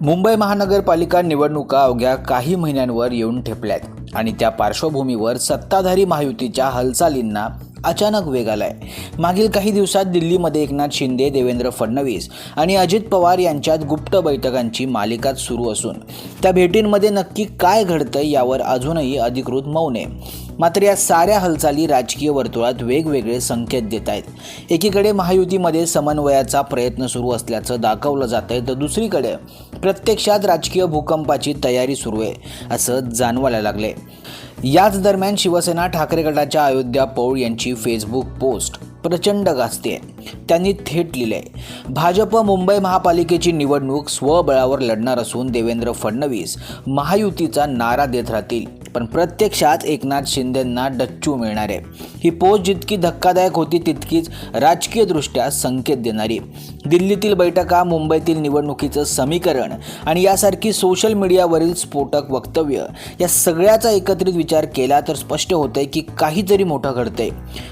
मुंबई महानगरपालिका निवडणुका अवघ्या काही महिन्यांवर येऊन ठेपल्यात आणि त्या पार्श्वभूमीवर सत्ताधारी महायुतीच्या हालचालींना अचानक वेग आलाय. मागील काही दिवसात दिल्लीमध्ये एकनाथ शिंदे देवेंद्र फडणवीस आणि अजित पवार यांच्यात गुप्त बैठकांची मालिकाच सुरू असून त्या भेटींमध्ये नक्की काय घडतंय यावर अजूनही अधिकृत मौन आहे. मात्र या साऱ्या हालचाली राजकीय वर्तुळात वेगवेगळे संकेत देत आहेत. एकीकडे महायुतीमध्ये समन्वयाचा प्रयत्न सुरू असल्याचं दाखवलं जात आहे तर दुसरीकडे प्रत्यक्षात राजकीय भूकंपाची तयारी सुरू आहे असं जाणवायला लागले याच दरम्यान शिवसेना ठाकरे गटाच्या अयोध्या पौळ यांची फेसबुक पोस्ट प्रचंड गाजते त्यांनी थेट लिहिलंय भाजप मुंबई महापालिकेची निवडणूक स्वबळावर लढणार असून देवेंद्र फडणवीस महायुतीचा नारा देत राहतील. पण प्रत्यक्षात एकनाथ शिंदेंना डच्चू मिळणार. आहे ही पोस्ट जितकी धक्कादायक होती तितकीच राजकीयदृष्ट्या संकेत देणारी. दिल्लीतील बैठका मुंबईतील निवडणुकीचं समीकरण आणि यासारखी सोशल मीडियावरील स्फोटक वक्तव्य या सगळ्याचा एकत्रित विचार केला तर स्पष्ट होतंय की काहीतरी मोठं घडतंय.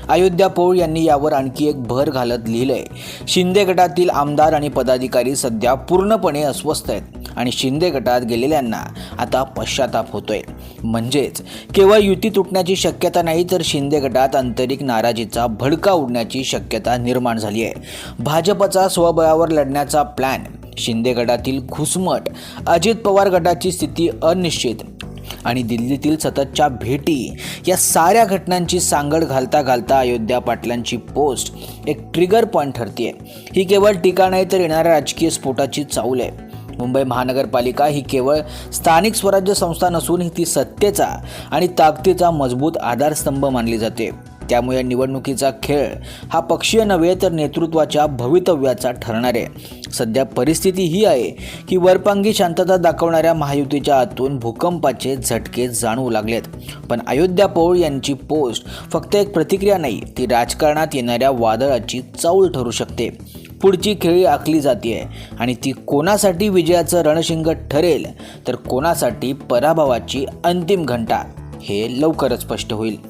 अयोध्या पौळ यांनी यावर आणखी एक भर घालत लिहिलंय. शिंदे गटातील आमदार आणि पदाधिकारी सध्या पूर्णपणे अस्वस्थ आहेत आणि शिंदे गटात गेलेल्यांना आता पश्चाताप होतोय. म्हणजेच केवळ युती तुटण्याची शक्यता नाही तर शिंदे गटात आंतरिक नाराजीचा भडका उडण्याची शक्यता निर्माण झाली आहे भाजपचा स्वबळावर लढण्याचा प्लॅन शिंदे गटातील घुसमट अजित पवार गटाची स्थिती अनिश्चित आणि दिल्लीतील सततच्या भेटी या साऱ्या घटनांची सांगड घालता घालता अयोध्या पाटलांची पोस्ट एक ट्रिगर पॉईंट ठरते ही केवळ टीका नाही तर येणाऱ्या राजकीय स्फोटाची चाऊल आहे. मुंबई महानगरपालिका ही केवळ स्थानिक स्वराज्य संस्था नसून ती सत्तेचा आणि ताकदीचा मजबूत आधारस्तंभ मानली जाते. त्यामुळे या निवडणुकीचा खेळ हा पक्षीय नव्हे तर नेतृत्वाच्या भवितव्याचा ठरणार आहे. सध्या परिस्थिती ही आहे की वरपांगी शांतता दाखवणाऱ्या महायुतीच्या आतून भूकंपाचे झटके जाणवू लागलेत. पण अयोध्या पौळ यांची पोस्ट फक्त एक प्रतिक्रिया नाही ती राजकारणात येणाऱ्या वादळाची चाऊल ठरू शकते. पुढची खेळी आखली जाते आणि ती कोणासाठी विजयाचं रणशिंग ठरेल तर कोणासाठी पराभवाची अंतिम घंटा हे लवकरच स्पष्ट होईल.